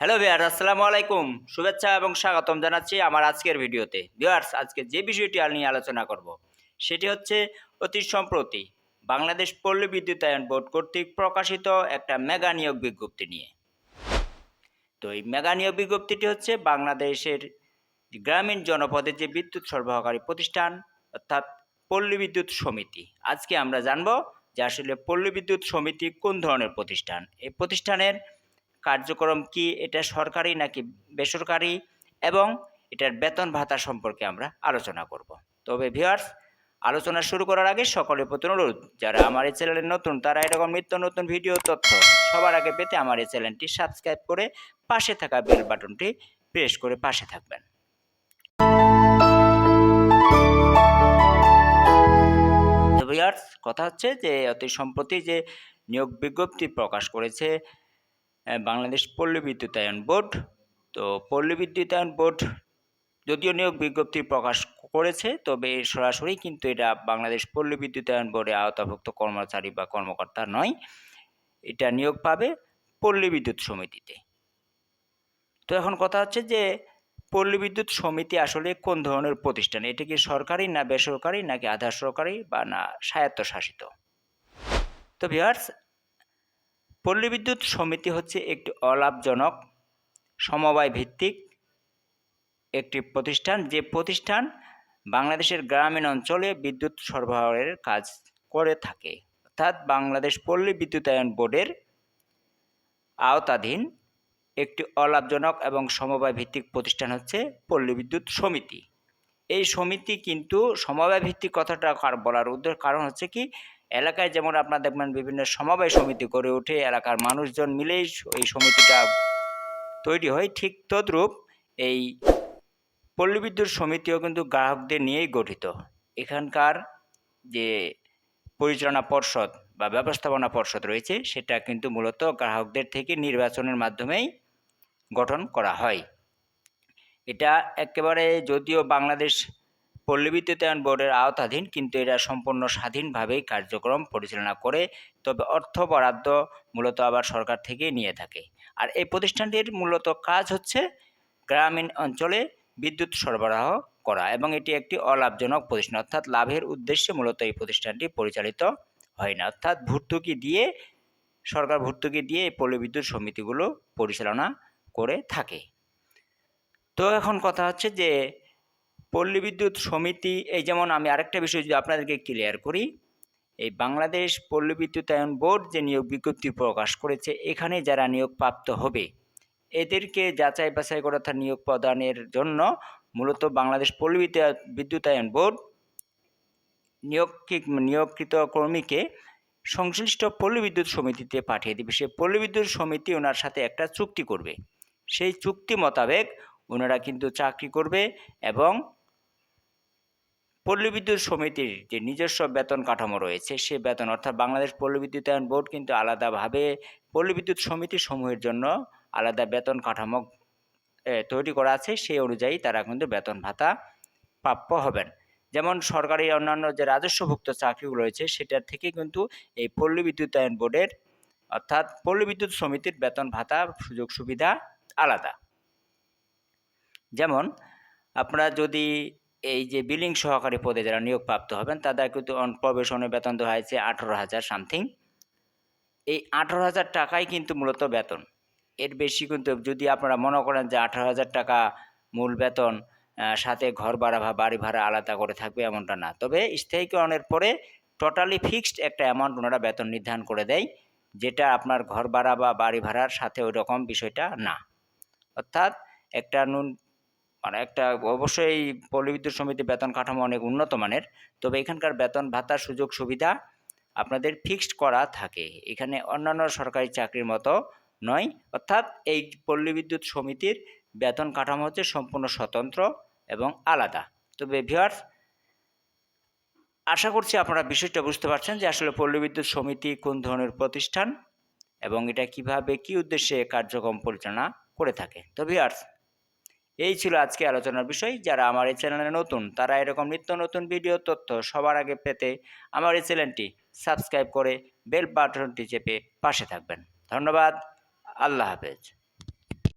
Hello ভিয়ার আসসালামু আলাইকুম। শুভেচ্ছা এবং স্বাগতম জানাচ্ছি আমার আজকের ভিডিওতে। ভিউয়ার্স, আজকে যে বিষয়টি নিয়ে আলোচনা করব, সেটি হচ্ছে অতি সম্প্রতি বাংলাদেশ পল্লী বিদ্যুতায়ন বোর্ড কর্তৃক প্রকাশিত একটা মেগা নিয়োগ বিজ্ঞপ্তি নিয়ে। তো এই মেগা নিয়োগ বিজ্ঞপ্তিটি হচ্ছে বাংলাদেশের গ্রামীণ জনপদের যে বিদ্যুৎ সরবরাহকারী প্রতিষ্ঠান, অর্থাৎ পল্লী বিদ্যুৎ সমিতি। আজকে আমরা জানব যে আসলে পল্লী বিদ্যুৎ সমিতি কোন ধরনের প্রতিষ্ঠান? এই প্রতিষ্ঠানের কার্যক্রম কি, এটা সরকারি নাকি বেসরকারি, এবং এটার বেতন ভাতা সম্পর্কে আমরা আলোচনা করব। তবে ভিউয়ার্স, আলোচনা শুরু করার আগে সকলের প্রতি অনুরোধ, যারা আমার এই চ্যানেলে নতুন, তারা এরকম নিত্য নতুন ভিডিও তথ্য সবার আগে পেতে আমার এই চ্যানেলটি সাবস্ক্রাইব করে পাশে থাকা বেল বাটনটি প্রেস করে পাশে থাকবেন। কথা হচ্ছে যে অতি সম্প্রতি যে নিয়োগ বিজ্ঞপ্তি প্রকাশ করেছে বাংলাদেশ পল্লী বিদ্যুতায়ন বোর্ড। তো পল্লী বিদ্যুতায়ন বোর্ড যদিও নিয়োগ বিজ্ঞপ্তি প্রকাশ করেছে, তবে সরাসরি কিন্তু এটা বাংলাদেশ পল্লী বিদ্যুতায়ন বোর্ডে আওতাভুক্ত কর্মচারী বা কর্মকর্তা নয়। এটা নিয়োগ পাবে পল্লী বিদ্যুৎ সমিতিতে। তো এখন কথা হচ্ছে যে পল্লী বিদ্যুৎ সমিতি আসলে কোন ধরনের প্রতিষ্ঠান? এটা কি সরকারি না বেসরকারি, নাকি আধা সরকারি বা না স্বায়ত্তশাসিত? তো ভিউয়ার্স পল্লী বিদ্যুৎ সমিতি হচ্ছে একটি অলাভজনক সমবায় ভিত্তিক একটি প্রতিষ্ঠান। যে প্রতিষ্ঠান বাংলাদেশের গ্রামীণ অঞ্চলে বিদ্যুৎ সরবরাহের কাজ করে থাকে। অর্থাৎ বাংলাদেশ পল্লী বিদ্যুতায়ন বোর্ডের আওতাধীন একটি অলাভজনক এবং সমবায় ভিত্তিক প্রতিষ্ঠান হচ্ছে পল্লী বিদ্যুৎ সমিতি। এই সমিতি কিন্তু সমবায় ভিত্তিক কথাটা বলার উদ্দেশ্য কারণ হচ্ছে কি এলাকায় যেমন আপনার দেখবেন বিভিন্ন সমবায় সমিতি গড়ে ওঠে, এলাকার মানুষজন মিলেই এই সমিতিটা তৈরি হয়। ঠিক তদ্রূপ এই পল্লী বিদ্যুৎ সমিতিও কিন্তু গ্রাহকদের নিয়েই গঠিত। এখানকার যে পরিচালনা পর্ষদ বা ব্যবস্থাপনা পর্ষদ রয়েছে, সেটা কিন্তু মূলত গ্রাহকদের থেকে নির্বাচনের মাধ্যমেই গঠন করা হয়। এটা একেবারে যদিও বাংলাদেশ পল্লী বিদ্যুতায়ন বোর্ডের আওতাধীন, কিন্তু এরা সম্পূর্ণ স্বাধীনভাবেই কার্যক্রম পরিচালনা করে, তবে অর্থ বরাদ্দ মূলত আবার সরকার থেকেই নিয়ে থাকে। আর এই প্রতিষ্ঠানটির মূলত কাজ হচ্ছে গ্রামীণ অঞ্চলে বিদ্যুৎ সরবরাহ করা, এবং এটি একটি অলাভজনক প্রতিষ্ঠান, অর্থাৎ লাভের উদ্দেশ্যে মূলত এই প্রতিষ্ঠানটি পরিচালিত হয় না। অর্থাৎ ভর্তুকি দিয়ে, সরকার ভর্তুকি দিয়ে এই পল্লী বিদ্যুৎ সমিতিগুলো পরিচালনা করে থাকে। তো এখন কথা হচ্ছে যে পল্লী বিদ্যুৎ সমিতি, এই যেমন আমি আরেকটা বিষয় যদি আপনাদেরকে ক্লিয়ার করি, এই বাংলাদেশ পল্লী বিদ্যুতায়ন বোর্ড যে নিয়োগ বিজ্ঞপ্তি প্রকাশ করেছে, এখানে যারা নিয়োগ প্রাপ্ত হবে, এদেরকে যাচাই বাছাই করে অর্থাৎ নিয়োগ প্রদানের জন্য মূলত বাংলাদেশ পল্লী বিদ্যা- বিদ্যুতায়ন বোর্ড নিয়োগ নিয়োগকৃত কর্মীকে সংশ্লিষ্ট পল্লী বিদ্যুৎ সমিতিতে পাঠিয়ে দেবে। সে পল্লী বিদ্যুৎ সমিতি ওনার সাথে একটা চুক্তি করবে। সেই চুক্তি মোতাবেক ওনারা কিন্তু চাকরি করবে এবং পল্লী বিদ্যুৎ সমিতির যে নিজস্ব বেতন কাঠামো রয়েছে, সে বেতন অর্থাৎ বাংলাদেশ পল্লী বিদ্যুতায়ন বোর্ড কিন্তু আলাদাভাবে পল্লী বিদ্যুৎ সমিতি সমূহের জন্য আলাদা বেতন কাঠামো তৈরি করা আছে। সেই অনুযায়ী তারা কিন্তু বেতন ভাতা প্রাপ্য হবেন। যেমন সরকারি অন্যান্য যে রাজস্বভুক্ত চাকরিগুলো রয়েছে, সেটার থেকে কিন্তু এই পল্লী বিদ্যুতায়ন বোর্ডের অর্থাৎ পল্লী বিদ্যুৎ সমিতির বেতন ভাতা সুযোগ সুবিধা আলাদা। যেমন আপনারা যদি এই যে বিলিং সহকারী পদে যারা নিয়োগপ্রাপ্ত হবেন, তাদের কিন্তু প্রবেশনের বেতন দেওয়া হয়েছে আঠারো হাজার সামথিং এই আঠারো হাজার টাকাই কিন্তু মূলত বেতন। এর বেশি কিন্তু যদি আপনারা মনে করেন যে আঠারো হাজার টাকা মূল বেতন সাথে ঘর ভাড়া বা বাড়ি ভাড়া আলাদা করে থাকবে এমনটা না। তবে স্থায়ীকরণের পরে টোটালি ফিক্সড একটা অ্যামাউন্ট ওনারা বেতন নির্ধারণ করে দেয়, যেটা আপনার ঘর ভাড়া বা বাড়ি ভাড়ার সাথে ওই রকম বিষয়টা না। অর্থাৎ একটা নুন মানে একটা অবশ্যই পল্লী বিদ্যুৎ সমিতি বেতন কাঠামো অনেক উন্নত মানের, তবে এখানকার বেতন ভাতার সুযোগ সুবিধা আপনাদের ফিক্সড করা থাকে। এখানে অন্যান্য সরকারি চাকরির মতো নয়, অর্থাৎ এই পল্লী বিদ্যুৎ সমিতির বেতন কাঠামো হচ্ছে সম্পূর্ণ স্বতন্ত্র এবং আলাদা। তবে ভিউয়ার্স, আশা করছি আপনারা বিষয়টা বুঝতে পারছেন যে আসলে পল্লী বিদ্যুৎ সমিতি কোন ধরনের প্রতিষ্ঠান এবং এটা কীভাবে, কি উদ্দেশ্যে কার্যক্রম পরিচালনা করে থাকে। তো ভিউয়ার্স এই ছিল আজকে আলোচনার বিষয়। যারা আমার এই চ্যানেলে নতুন, তারা এরকম নিত্য নতুন ভিডিও তথ্য সবার আগে পেতে আমার এই চ্যানেলটি সাবস্ক্রাইব করে বেল বাটনটি চেপে পাশে থাকবেন। ধন্যবাদ। আল্লাহ হাফেজ।